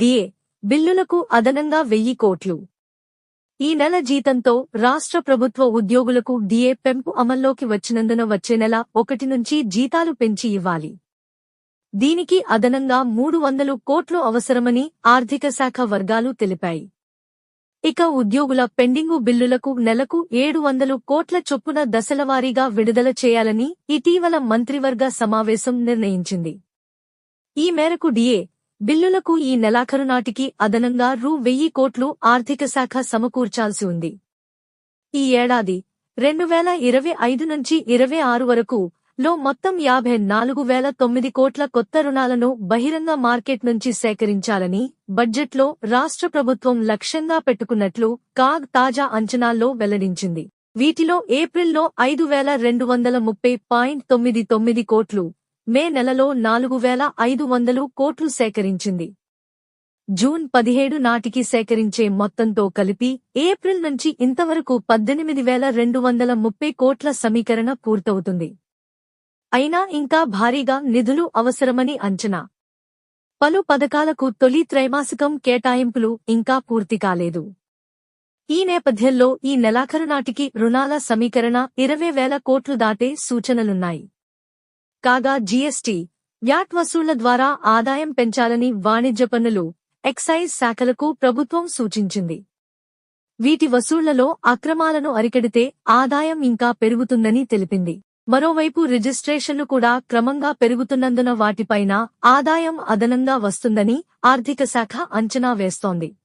DA బిల్లులకు అదనంగా వెయ్యి కోట్లు. ఈ నెల జీతంతో రాష్ట్ర ప్రభుత్వ ఉద్యోగులకు డిఏ పెంపు అమల్లోకి వచ్చినందున వచ్చే నెల ఒకటి నుంచి జీతాలు పెంచి ఇవ్వాలి. దీనికి అదనంగా మూడు వందలు కోట్లు అవసరమని ఆర్థిక శాఖ వర్గాలు తెలిపాయి. ఇక ఉద్యోగుల పెండింగు బిల్లులకు నెలకు ఏడు వందలు కోట్ల చొప్పున దశలవారీగా విడుదల చేయాలని ఇటీవల మంత్రివర్గ సమావేశం నిర్ణయించింది. ఈ మేరకు డిఏ బిల్లులకు ఈ నెలాఖరు నాటికి అదనంగా రూ వెయ్యి కోట్లు ఆర్థిక శాఖ సమకూర్చాల్సి ఉంది. ఈ ఏడాది రెండు వేల ఇరవై ఐదు నుంచి ఇరవై ఆరు వరకు లో మొత్తం యాభై నాలుగు వేల తొమ్మిది కోట్ల కొత్త రుణాలను బహిరంగ మార్కెట్ నుంచి సేకరించాలని బడ్జెట్లో రాష్ట్ర ప్రభుత్వం లక్ష్యంగా పెట్టుకున్నట్లు కాగ్ తాజా అంచనాల్లో వెల్లడించింది. వీటిలో ఏప్రిల్లో ఐదు వేల రెండు వందల ముప్పై పాయింట్ తొమ్మిది తొమ్మిది కోట్లు మే నెలలో నాలుగు వేల ఐదు వందలు కోట్లు సేకరించింది. జూన్ పదిహేడు నాటికి సేకరించే మొత్తంతో కలిపి ఏప్రిల్ నుంచి ఇంతవరకు పద్దెనిమిది వేల రెండు వందల ముప్పై కోట్ల సమీకరణ పూర్తవుతుంది. అయినా ఇంకా భారీగా నిధులు అవసరమని అంచనా. పలు పథకాలకు తొలి త్రైమాసికం కేటాయింపులు ఇంకా పూర్తి కాలేదు. ఈ నేపథ్యంలో ఈ నెలాఖరు నాటికి రుణాల సమీకరణ ఇరవై వేల కోట్లు దాటే సూచనలున్నాయి. కాగా జీఎస్టీ వ్యాట్ వసూళ్ళ ద్వారా ఆదాయం పెంచాలని వాణిజ్య పన్నులు ఎక్సైజ్ శాఖలకు ప్రభుత్వం సూచించింది. వీటి వసూళ్ళలో అక్రమాలను అరికడితే ఆదాయం ఇంకా పెరుగుతుందని తెలిపింది. మరోవైపు రిజిస్ట్రేషన్లు కూడా క్రమంగా పెరుగుతున్నందున వాటిపైన ఆదాయం అదనంగా వస్తుందని ఆర్థిక శాఖ అంచనా వేస్తోంది.